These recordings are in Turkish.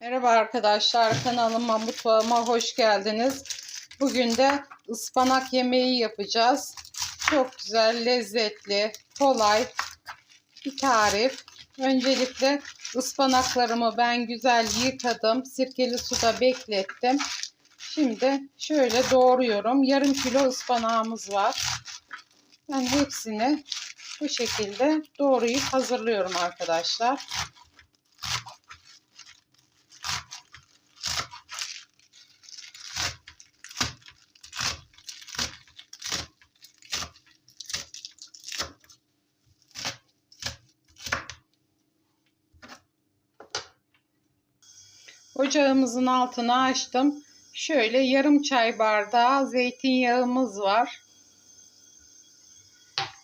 Merhaba arkadaşlar kanalıma mutfağıma hoş geldiniz. Bugün de ıspanak yemeği yapacağız. Çok güzel, lezzetli, kolay bir tarif. Öncelikle ıspanaklarımı ben güzel yıkadım. Sirkeli suda beklettim. Şimdi şöyle doğruyorum. Yarım kilo ıspanağımız var. Ben hepsini bu şekilde doğrayıp hazırlıyorum arkadaşlar. Ocağımızın altını açtım. Şöyle yarım çay bardağı zeytinyağımız var.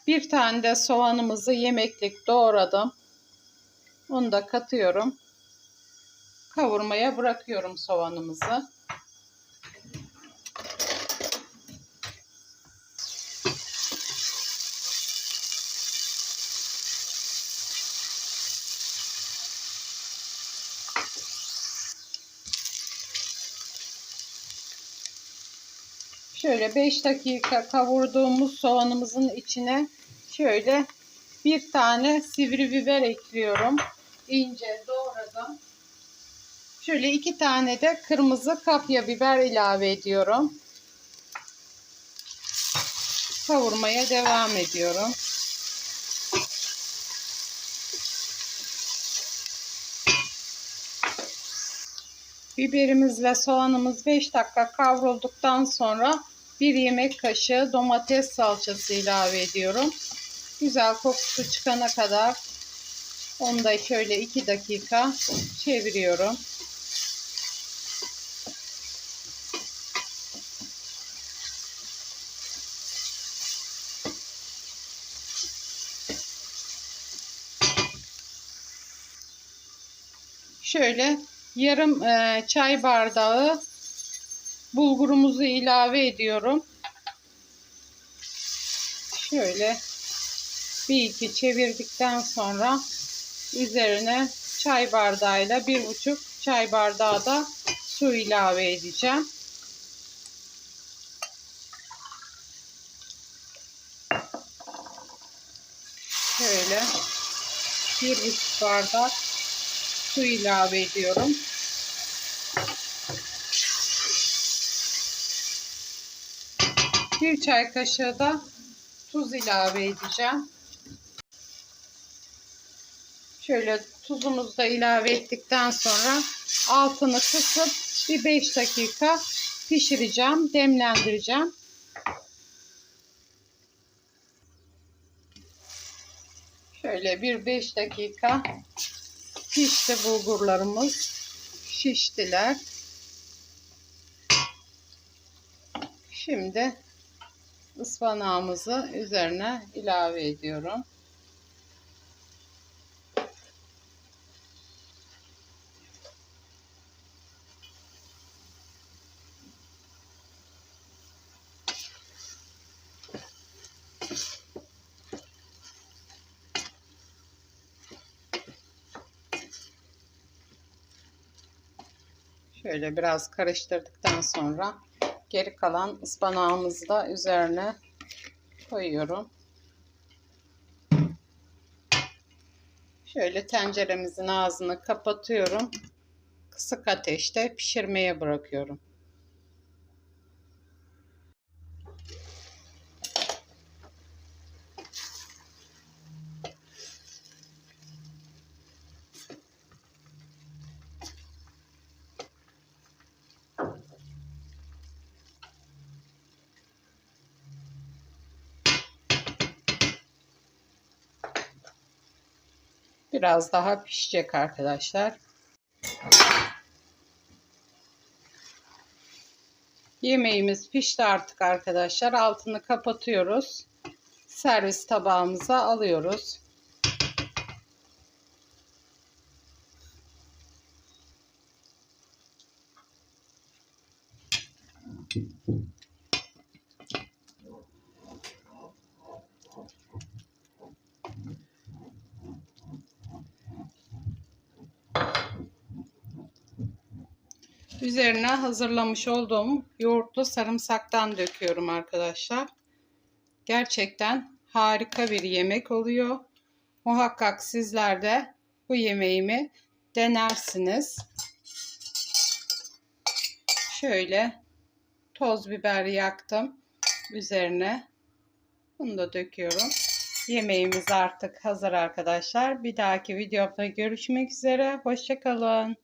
Bir tane de soğanımızı yemeklik doğradım. Onu da katıyorum. Kavurmaya bırakıyorum soğanımızı. Şöyle 5 dakika kavurduğumuz soğanımızın içine şöyle bir tane sivri biber ekliyorum. İnce doğradım. Şöyle iki tane de kırmızı kapya biber ilave ediyorum. Kavurmaya devam ediyorum. Biberimizle soğanımız 5 dakika kavrulduktan sonra bir yemek kaşığı domates salçası ilave ediyorum. Güzel kokusu çıkana kadar onu da şöyle 2 dakika çeviriyorum. Şöyle yarım e, çay bardağı bulgurumuzu ilave ediyorum. Şöyle bir iki çevirdikten sonra üzerine çay bardağıyla bir buçuk çay bardağı da su ilave edeceğim. Şöyle bir buçuk bardak su ilave ediyorum. Bir çay kaşığı da tuz ilave edeceğim. Şöyle tuzumuzu da ilave ettikten sonra altını kısıp bir 5 dakika pişireceğim, demlendireceğim. Şöyle bir 5 dakika pişti bulgurlarımız. Şiştiler. Şimdi ıspanağımızı üzerine ilave ediyorum. Şöyle biraz karıştırdıktan sonra geri kalan ıspanağımızı da üzerine koyuyorum. Şöyle tenceremizin ağzını kapatıyorum. Kısık ateşte pişirmeye bırakıyorum. Biraz daha pişecek arkadaşlar. Yemeğimiz pişti artık arkadaşlar. Altını kapatıyoruz. Servis tabağımıza alıyoruz. Üzerine hazırlamış olduğum yoğurtlu sarımsaktan döküyorum arkadaşlar. Gerçekten harika bir yemek oluyor. Muhakkak sizler de bu yemeğimi denersiniz. Şöyle toz biber yaktım üzerine. Bunu da döküyorum. Yemeğimiz artık hazır arkadaşlar. Bir dahaki videomda görüşmek üzere. Hoşçakalın.